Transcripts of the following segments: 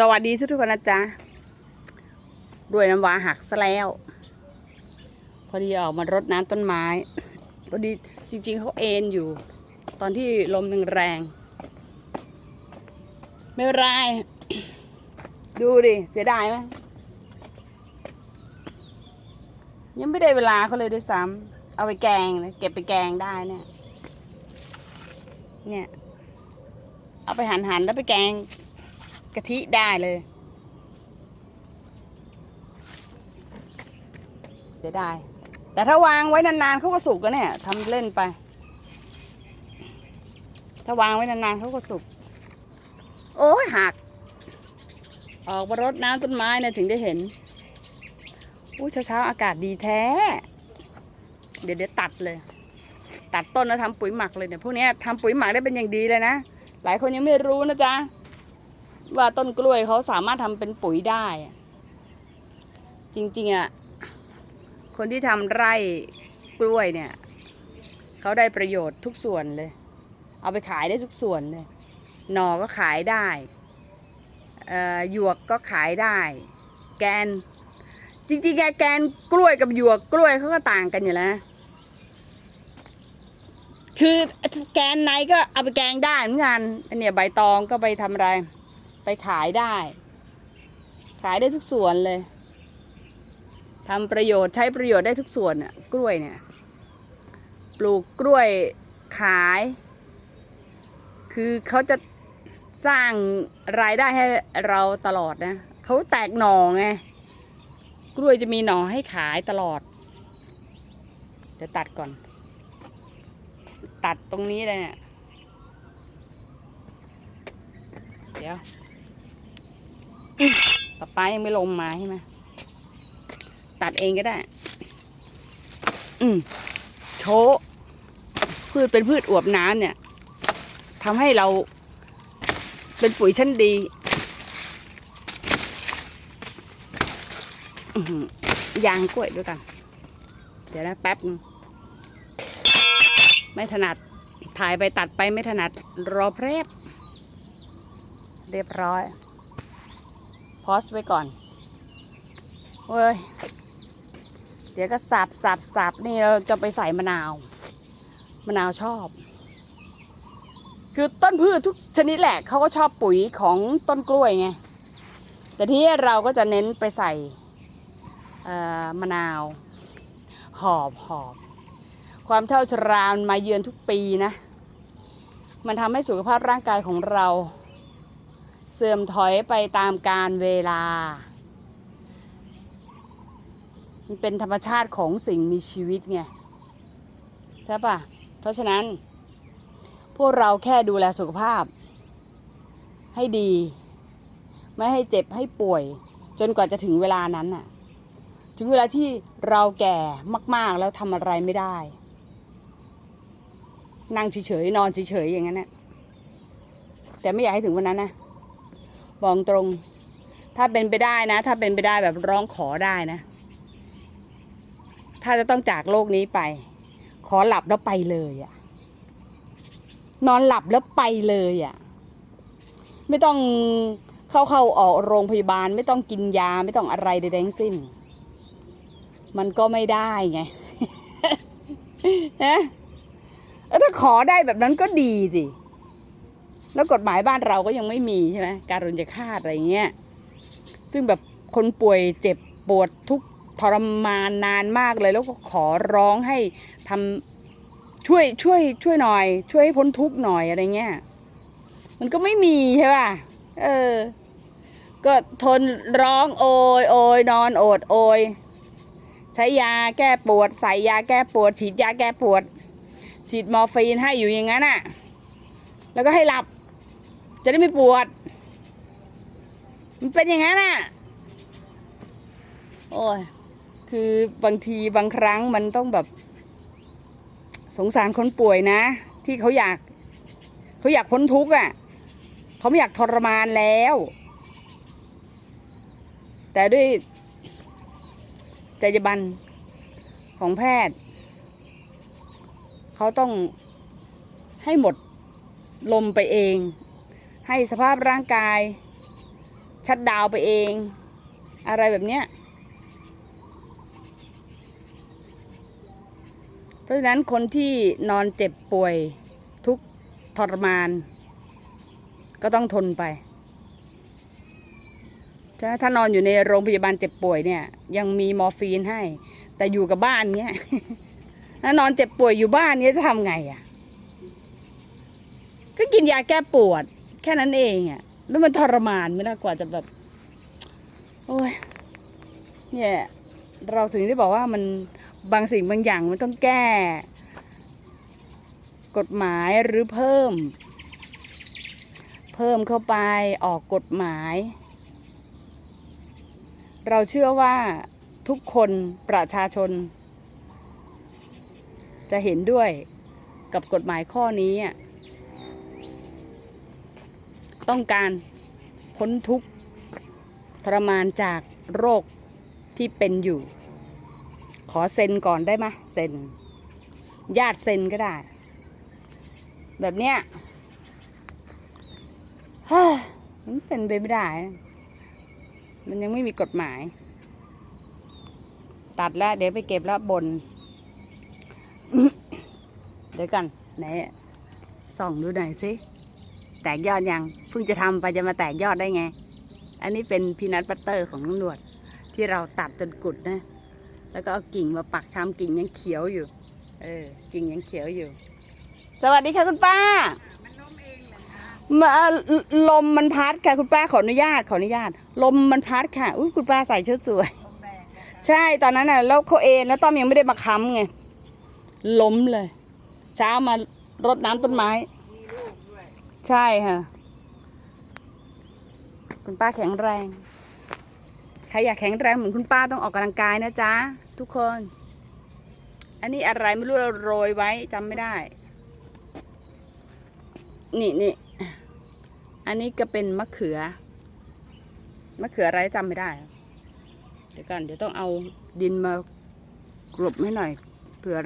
สวัสดีทุกทุกๆคนนะจ๊ะด้วยน้ำวาหักซะแล้ว พอดีออกมารดน้ำต้นไม้ พอดีจริง ๆเขาเอ็นอยู่ ตอนที่ลมหนึ่งแรง ไม่เป็นไรดูดิ เสียดายไหมยังไม่ได้เวลาเขาเลยด้วยซ้ำเอาไปแกงเก็บไปแกงได้เนี่ย เนี่ย เอาไปหันหันๆแล้วไปแกง กะทิได้เลย เสียดาย แต่ถ้าวางไว้นานๆเขาก็สุกกันเนี่ยทำเล่นไป ถ้าวางไว้นานๆเขาก็สุก โอ้ยหัก ออกมารดน้ำต้นไม้เนี่ยถึงได้เห็นอู้เช้าๆอากาศดีแท้ เดี๋ยวเดี๋ยวตัดเลย ตัดต้นแล้วทำปุ๋ยหมักเลยเนี่ยพวกเนี้ยทำปุ๋ยหมักได้เป็นอย่างดีเลยนะ หลายคนยังไม่รู้นะจ๊ะ ว่าต้นกล้วยเขาสามารถทำเป็นปุ๋ยได้ จริงๆอะคนที่ทำไร่กล้วยเนี่ยเขาได้ประโยชน์ทุกส่วนเลย เอาไปขายได้ทุกส่วนเลยหน่อก็ขายได้เออหยวกก็ขายได้ แกน จริงๆแกแกนกล้วยกับหยวกกล้วยเขาก็ต่างกันอยู่แล้วคือแกนไหนก็เอาไปแกงได้เหมือนกันอันเนี่ยใบตองก็ไปทำอะไร ไปขายได้ ขายได้ทุกส่วนเลยทำประโยชน์ใช้ประโยชน์ได้ทุกส่วนน่ะกล้วยเนี่ย ปลูกกล้วยขาย คือเขาจะสร้างรายได้ให้เราตลอดนะเขาแตกหน่อไงกล้วยจะมีหน่อให้ขายตลอดเดี๋ยวตัดก่อน ตัดตรงนี้เลยเนี่ยเดี๋ยว ป๊าป๊ายังไม่ลงมาใช่ไหมตัดเองก็ได้ อืมโชพืชเป็นพืชอวบน้ำเนี่ยทำให้เราเป็นปุ๋ยชั้นดีอยางกล้วยด้วยกัน เดี๋ยวนะแป๊บ ไม่ถนัด ถ่ายไปตัดไปไม่ถนัด รอเพรบ เรียบร้อย พอสไว้ก่อนเว้ยเดี๋ยวก็สับสับสับนี่เราจะไปใส่มะนาว มะนาวชอบ คือต้นพืชทุกชนิดแหละเขาก็ชอบปุ๋ยของต้นกล้วยไง แต่ที่เราก็จะเน้นไปใส่มะนาว หอบหอบ ความเท่าชรามนมาเยือนทุกปีนะ มันทำให้สุขภาพร่างกายของเรา เสื่อมถอยไปตามกาลเวลา มันเป็นธรรมชาติของสิ่งมีชีวิตไง ใช่ปะเพราะฉะนั้น พวกเราแค่ดูแลสุขภาพ ให้ดี ไม่ให้เจ็บให้ป่วย จนกว่าจะถึงเวลานั้นน่ะ ถึงเวลาที่เราแก่มาก ๆ แล้วทำอะไรไม่ได้ นั่งเฉยๆนอนเฉยๆอย่างนั้นนะแต่ไม่อยากให้ถึงวันนั้นนะ บอกตรง ถ้าเป็นไปได้นะ ถ้าเป็นไปได้แบบร้องขอได้นะ ถ้าจะต้องจากโลกนี้ไป ขอหลับแล้วไปเลยอะนอนหลับแล้วไปเลยอะไม่ต้องเข้าเข้าออกโรงพยาบาล ไม่ต้องกินยาไม่ต้องอะไรใดๆทั้งสิ้น มันก็ไม่ได้ไงนะถ้าขอได้แบบนั้นก็ดีสิ แล้วกฎหมายบ้านเราก็ยังไม่มีใช่ไหมการรุนจะฆาตอะไรเงี้ยซึ่งแบบคนป่วยเจ็บปวดทุกทรมานนานมากเลย แล้วก็ขอร้องให้ทำช่วยช่วยช่วยหน่อย ช่วยให้พ้นทุกข์หน่อยอะไรเงี้ยมันก็ไม่มีใช่ป่ะเออ ก็ทนร้องโอยโอยนอนโอดโอยใช้ยาแก้ปวด ใส่ยาแก้ปวด ฉีดยาแก้ปวด ฉีดมอร์ฟีนให้อยู่อย่างนั้นอะ แล้วก็ให้หลับ จะได้ไม่ปวด มันเป็นอย่างนั้นอะ โอ้ย คือบางทีบางครั้งมันต้องแบบ สงสารคนป่วยนะ ที่เขาอยากเขาอยากพ้นทุกข์อะเขาไม่อยากทรมานแล้ว แต่ด้วยจรรยาบรรณของแพทย์ เขาต้องให้หมดลมไปเอง ให้สภาพร่างกาย ชัดดาวไปเอง อะไรแบบเนี้ยเพราะฉะนั้นคนที่นอนเจ็บป่วยทุกทรมาน ก็ต้องทนไปใช่ไหมถ้านอนอยู่ในโรงพยาบาลเจ็บป่วยเนี่ย ยังมีมอร์ฟีนให้ แต่อยู่กับบ้านเนี้ยถ้านอนเจ็บป่วยอยู่บ้านเนี้ยจะทำไงอะ ก็กินยาแก้ปวด แค่นั้นเองอะแล้วมันทรมานไม่น่ากว่าจะแบบ โอ้ยเนี่ย เราถึงได้บอกว่ามันบางสิ่งบางอย่างมันต้องแก้ กฎหมายหรือเพิ่ม เพิ่มเข้าไปออกกฎหมาย เราเชื่อว่าทุกคนประชาชน จะเห็นด้วยกับกฎหมายข้อนี้อะ ต้องการพ้นทุกข์ทรมานจากโรคที่เป็นอยู่ ขอเซ็นก่อนได้ไหมเซ็น ญาติเซ็นก็ได้ แบบเนี้ยเฮ้ยมันเป็นไปไม่ได้ มันยังไม่มีกฎหมาย ตัดแล้ว เดี๋ยวไปเก็บแล้วบน เดี๋ยวกัน ไหนส่องดูหน่อยสิ แตกยอดยังเพิ่งจะทำไปจะมาแตกยอดได้ไง อันนี้เป็นพีนัทบัตเตอร์ของน้องหนวด ที่เราตัดจนกุดนะ แล้วก็เอากิ่งมาปักชำกิ่งยังเขียวอยู่ เออ กิ่งยังเขียวอยู่ สวัสดีค่ะคุณป้ามันล้มเองเหรอคะมาลมมันพัดค่ะคุณป้าขออนุญาตขออนุญาต ลมมันพัดค่ะอุ้ยคุณป้าใส่ชุดสวยลมแรงนะคะใช่ตอนนั้นน่ะแล้วเขาเอนแล้วต้อมยังไม่ได้มาค้ำไงล้มเลย เช้ามารดน้ำต้นไม้มีลูกด้วย ใช่ค่ะ คุณป้าแข็งแรง ใครอยากแข็งแรงเหมือนคุณป้าต้องออกกำลังกายนะจ๊ะ ทุกคน อันนี้อะไรไม่รู้เราโรยไว้จำไม่ได้ นี่นี่อันนี้ก็เป็นมะเขือ มะเขืออะไรจำไม่ได้ เดี๋ยวก่อนเดี๋ยวต้องเอาดินมากรบให้หน่อยเผื่อ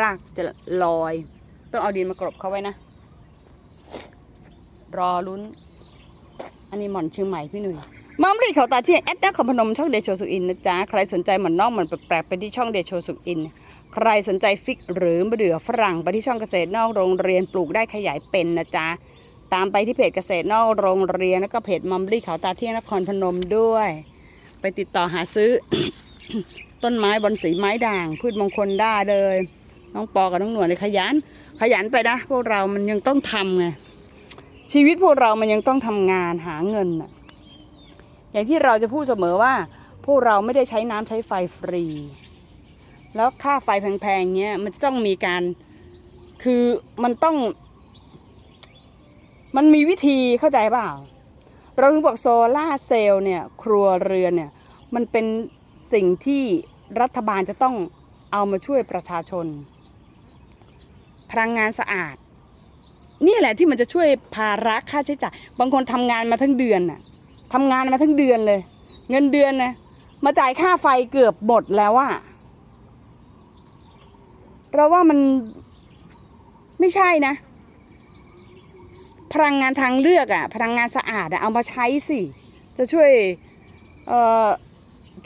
รากจะลอย ต้องเอาดินมากรบเขาไว้นะ รอลุ้น อันนี้หม่อนเชียงใหม่พี่หนุ่ยมัมรีเขาตาเที่แอดดักขอพนมช่องเดโชสุอินนะจ๊ะ ใครสนใจหม่อนนอกหม่อนแปลกๆไปที่ช่องเดโชสุอิน ใครสนใจฟิกหรือมะเดื่อฝรั่งไปที่ช่องเกษตรนอกโรงเรียนปลูกได้ขยายเป็นนะจ๊ะ ตามไปที่เพจเกษตรนอกโรงเรียนแล้วก็เพจมัมรีเขาตาเที่ยงนครพนมด้วย ไปติดต่อหาซื้อ ต้นไม้บอนสีไม้ด่าง พืชมงคลได้เลย น้องปอกับน้องหนวดเลยขยัน ขยันไปนะ พวกเรามันยังต้องทำไง ชีวิตพวกเรามันยังต้องทำงานหาเงินน่ะอย่างที่เราจะพูดเสมอว่า พวกเราไม่ได้ใช้น้ำใช้ไฟฟรี แล้วค่าไฟแพงๆเงี้ยมันจะต้องมีการคือมันต้อง มันมีวิธีเข้าใจเปล่า เราถึงบอกโซล่าเซลล์เนี่ย ครัวเรือนเนี่ย มันเป็นสิ่งที่รัฐบาลจะต้องเอามาช่วยประชาชน พลังงานสะอาด นี่แหละที่มันจะช่วยภาระค่าใช้จ่ายบางคนทำงานมาทั้งเดือนน่ะทำงานมาทั้งเดือนเลย เงินเดือนนะมาจ่ายค่าไฟเกือบหมดแล้วอะเราว่ามันไม่ใช่นะ พลังงานทางเลือกอะพลังงานสะอาดอะเอามาใช้สิ จะช่วยเอ่อ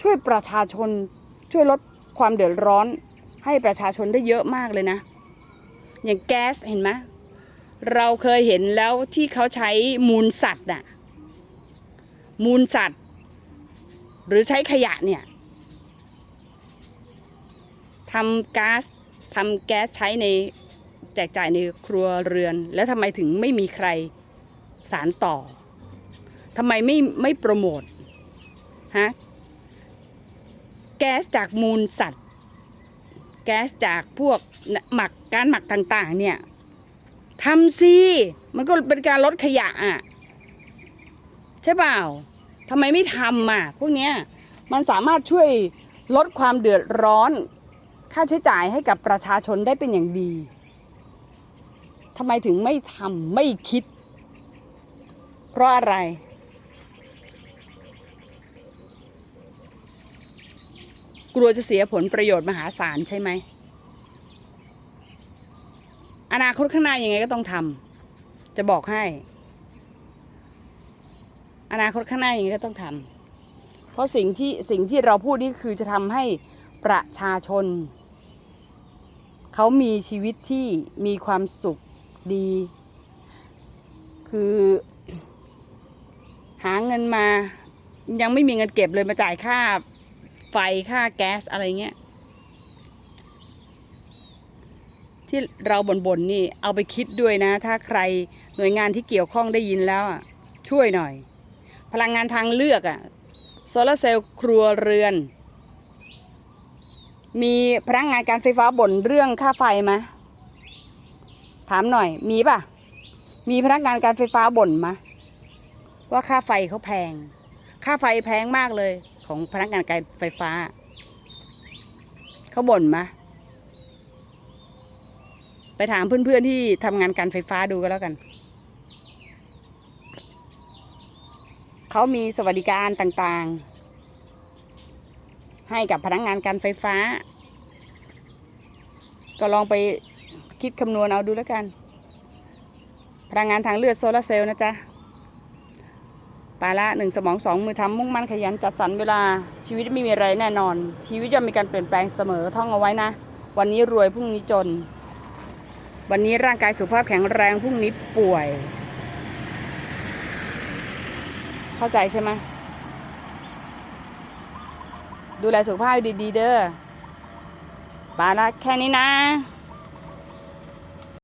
ช่วยประชาชนช่วยลดความเดือดร้อนให้ประชาชนได้เยอะมากเลยนะ อย่างแก๊สเห็นไหม เราเคยเห็นแล้วที่เขาใช้มูลสัตว์น่ะ มูลสัตว์ หรือใช้ขยะเนี่ยทำก๊าซทำแก๊สใช้ในแจกจ่ายในครัวเรือน แล้วทำไมถึงไม่มีใครสารต่อทำไมไม่ไม่โปรโมทฮะแก๊สจากมูลสัตว์ แก๊สจากพวกหมักการหมักต่าง ๆ เนี่ย ทำสิมันก็เป็นการลดขยะอะใช่เปล่าทำไมไม่ทำอะพวกเนี้ยมันสามารถช่วยลดความเดือดร้อน ค่าใช้จ่ายให้กับประชาชนได้เป็นอย่างดีทำไมถึงไม่ทำไม่คิด เพราะอะไร กลัวจะเสียผลประโยชน์มหาศาลใช่ไหม อนาคตข้างหน้ายังไงก็ต้องทำจะบอกให้ อนาคตข้างหน้าย่างนี้ก็ต้องทำเพราะสิ่งที่สิ่งที่เราพูดนี่คือจะทำให้ประชาชน เขามีชีวิตที่มีความสุขดี คือหาเงินมา ยังไม่มีเงินเก็บเลยมาจ่ายค่าไฟค่าแก๊สอะไรเงี้ย ที่เราบ่นๆนนี่เอาไปคิดด้วยนะ ถ้าใครหน่วยงานที่เกี่ยวข้องได้ยินแล้วอะช่วยหน่อย พลังงานทางเลือกอะโซลาร์เซลล์ครัวเรือน มีพนักงานการไฟฟ้าบ่นเรื่องค่าไฟไหมถามหน่อยมีป่ะ มีพนักงานการไฟฟ้าบ่นไหมว่าค่าไฟเขาแพง ค่าไฟแพงมากเลยของพนักงานการไฟฟ้า เขาบ่นไหม ไปถามเพื่อนๆที่ทำงานการไฟฟ้าดูก็แล้วกัน เขามีสวัสดิการต่างๆ ให้กับพนักงานการไฟฟ้า ก็ลองไปคิดคำนวณเอาดูแล้วกัน พลังงานทางเลือดโซลาร์เซลล์นะจ๊ะปาละหนึ่งสมองสองมือทำมุ่งมั่นขยันจัดสรรเวลาชีวิตไม่มีอะไรแน่นอน ชีวิตย่อมมีการเปลี่ยนแปลงเสมอท่องเอาไว้นะ วันนี้รวยพรุ่งนี้จน วันนี้ร่างกายสุขภาพแข็งแรงพรุ่งนี้ป่วย เข้าใจใช่ไหมดูแลสุขภาพดีๆเด้อปาละแค่นี้นะ